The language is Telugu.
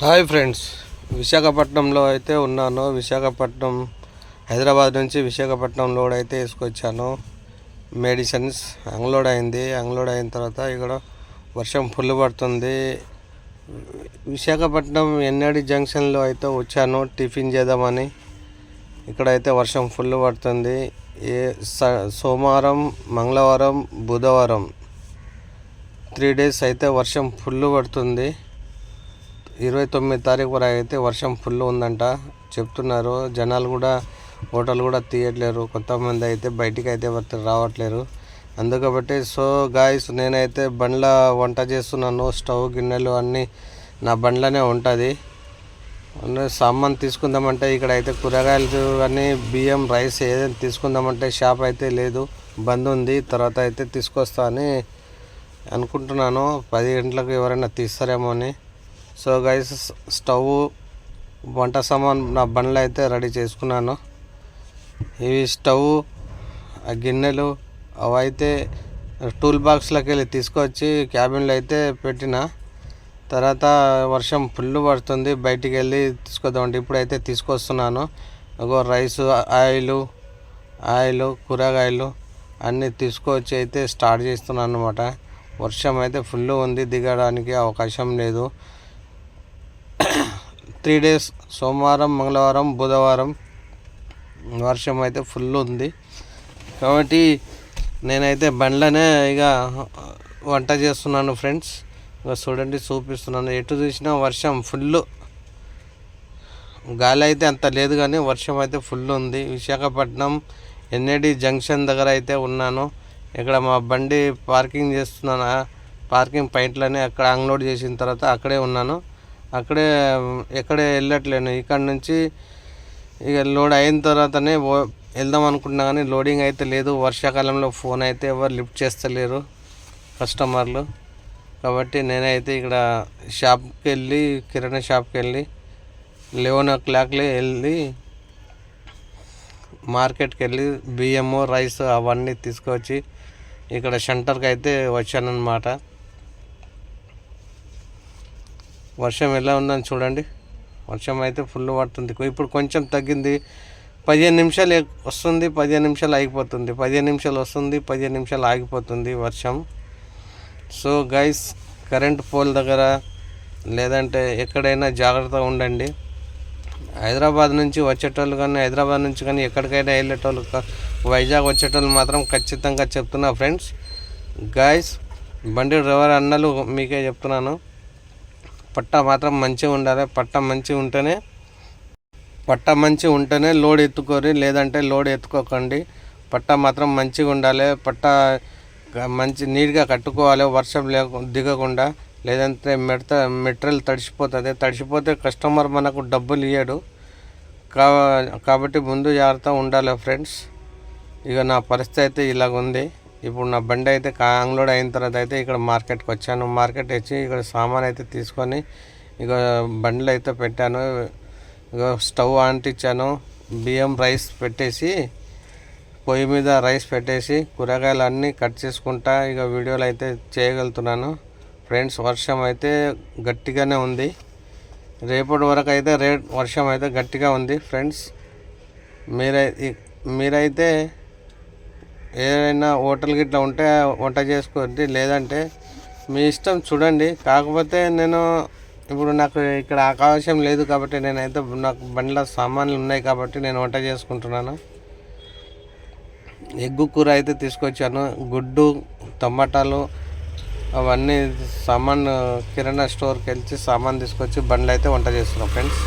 Hi friends. విశాఖపట్నంలో అయితే ఉన్నాను. విశాఖపట్నం హైదరాబాద్ నుంచి విశాఖపట్నం లోడ్ అయితే వేసుకొచ్చాను మెడిసిన్స్ అంగ్లోడ్ అయింది. అంగ్లోడ్ అయిన తర్వాత ఇక్కడ వర్షం ఫుల్ పడుతుంది. విశాఖపట్నం ఎన్ఆడి జంక్షన్లో అయితే వచ్చాను. టిఫిన్ చేద్దామని. ఇక్కడైతే వర్షం ఫుల్ పడుతుంది. ఏ స- సోమవారం మంగళవారం బుధవారం త్రీ డేస్ అయితే వర్షం ఫుల్ పడుతుంది. ఇరవై తొమ్మిది తారీఖు వరకు అయితే వర్షం ఫుల్ ఉందంట. చెప్తున్నారు. జనాలు కూడా హోటల్ కూడా తీయట్లేరు. కొంతమంది అయితే బయటికి అయితే రావట్లేరు. అందుకబట్టి సో గాయస్ నేనైతే బండ్ల వంట చేస్తున్నాను. స్టవ్ గిన్నెలు అన్నీ నా బండ్లనే ఉంటుంది. సామాన్ తీసుకుందామంటే ఇక్కడ అయితే కూరగాయలు కానీ బియ్యం రైస్ ఏదైనా తీసుకుందామంటే షాప్ అయితే లేదు. బంద్ ఉంది. తర్వాత అయితే తీసుకొస్తా అని అనుకుంటున్నాను. పది గంటలకు ఎవరైనా తీస్తారేమో అని. సో గైస్ స్టవ్ వంట సామాన్ నా బండ్లు అయితే రెడీ చేసుకున్నాను. ఇవి స్టవ్ ఆ గిన్నెలు అవైతే టూల్ బాక్స్లోకి వెళ్ళి తీసుకొచ్చి క్యాబిన్లో అయితే పెట్టిన. తర్వాత వర్షం ఫుల్ పడుతుంది బయటికి వెళ్ళి తీసుకొద్దామంటే ఇప్పుడైతే తీసుకొస్తున్నాను. ఒక రైస్ ఆయిలు ఆయిల్ కూరగాయలు అన్నీ తీసుకొచ్చి అయితే స్టార్ట్ చేస్తున్నాను అనమాట వర్షం అయితే ఫుల్ ఉంది దిగడానికి అవకాశం లేదు. త్రీ డేస్ సోమవారం మంగళవారం బుధవారం వర్షం అయితే ఫుల్ ఉంది. కాబట్టి నేనైతే బండ్లనే ఇక వంట చేస్తున్నాను ఫ్రెండ్స్ ఇక చూడండి చూపిస్తున్నాను. ఎటు చూసినా వర్షం ఫుల్ గాలి అయితే అంత లేదు కానీ వర్షం అయితే ఫుల్ ఉంది. విశాఖపట్నం ఎన్ఏడి జంక్షన్ దగ్గర అయితే ఉన్నాను. ఇక్కడ మా బండి పార్కింగ్ చేస్తున్నాను. పార్కింగ్ పాయింట్లోనే అక్కడ అన్లోడ్ చేసిన తర్వాత అక్కడే ఉన్నాను. అక్కడే ఎక్కడే వెళ్ళట్లేను. ఇక్కడ నుంచి ఇక లోడ్ అయిన తర్వాతనే వెళ్దాం అనుకుంటున్నా కానీ లోడింగ్ అయితే లేదు. వర్షాకాలంలో ఫోన్ అయితే ఎవరు లిఫ్ట్ చేస్తలేరు కస్టమర్లు. కాబట్టి నేనైతే ఇక్కడ షాప్కి వెళ్ళి కిరాణా షాప్కి వెళ్ళి లెవెన్ ఓ క్లాక్లే వెళ్ళి మార్కెట్కి వెళ్ళి బియ్యము రైస్ అవన్నీ తీసుకొచ్చి ఇక్కడ సెంటర్కి అయితే వచ్చానన్నమాట. వర్షం ఎలా ఉందని చూడండి. వర్షం అయితే ఫుల్ పడుతుంది. ఇప్పుడు కొంచెం తగ్గింది. పదిహేను నిమిషాలు వస్తుంది పదిహేను నిమిషాలు ఆగిపోతుంది. పదిహేను నిమిషాలు వస్తుంది పదిహేను నిమిషాలు ఆగిపోతుంది వర్షం. సో గైస్ కరెంట్ పోల్ దగ్గర లేదంటే ఎక్కడైనా జాగ్రత్తగా ఉండండి. హైదరాబాద్ నుంచి వచ్చేటోళ్ళు కానీ హైదరాబాద్ నుంచి కానీ ఎక్కడికైనా వెళ్ళేటోళ్ళు వైజాగ్ వచ్చేటోళ్ళు మాత్రం ఖచ్చితంగా చెప్తున్నా ఫ్రెండ్స్ గాయస్ బండి డ్రైవర్ అన్నలు మీకే చెప్తున్నాను. పట్ట మాత్రం మంచిగా ఉండాలి. పట్ట మంచిగా ఉంటేనే పట్ట మంచిగా ఉంటేనే లోడ్ ఎత్తుకోరి లేదంటే లోడ్ ఎత్తుకోకండి. పట్ట మాత్రం మంచిగా ఉండాలి. పట్ట మంచి నీట్గా కట్టుకోవాలి. వర్షం లేక దిగకుండా లేదంటే మెడత మెటీరియల్ తడిసిపోతుంది. తడిసిపోతే కస్టమర్ మనకు డబ్బులు ఇయ్యడు. కా కాబట్టి ముందు జాగ్రత్త ఉండాలి ఫ్రెండ్స్. ఇక నా పరిస్థితి అయితే ఇలాగ ఉంది ఇప్పుడు నా బండి అయితే కా- అన్లోడ్ అయిన తర్వాత అయితే ఇక్కడ మార్కెట్కి వచ్చాను. మార్కెట్ వచ్చి ఇక్కడ సామాన్ అయితే తీసుకొని ఇక బండ్లు అయితే పెట్టాను. ఇక స్టవ్ అంటించాను బియ్యం రైస్ పెట్టేసి పొయ్యి మీద రైస్ పెట్టేసి కూరగాయలు అన్నీ కట్ చేసుకుంటా ఇక వీడియోలు అయితే చేయగలుగుతున్నాను. ఫ్రెండ్స్ వర్షం అయితే గట్టిగానే ఉంది. రేపటి వరకు అయితే రే వర్షం అయితే గట్టిగా ఉంది. ఫ్రెండ్స్ మీరై మీరైతే ఏదైనా హోటల్ గిట్లా ఉంటే వంట చేసుకోండి లేదంటే మీ ఇష్టం చూడండి. కాకపోతే నేను ఇప్పుడు నాకు ఇక్కడ అవకాశం లేదు కాబట్టి నేనైతే నాకు బండిలో సామాన్లు ఉన్నాయి కాబట్టి నేను వంట చేసుకుంటున్నాను. ఎగ్గు కూర అయితే తీసుకొచ్చాను. గుడ్డు టమాటాలు అవన్నీ సామాన్ కిరాణా స్టోర్కి వెళ్ళి సామాన్ తీసుకొచ్చి బండ్లు అయితే వంట చేస్తున్నాం ఫ్రెండ్స్.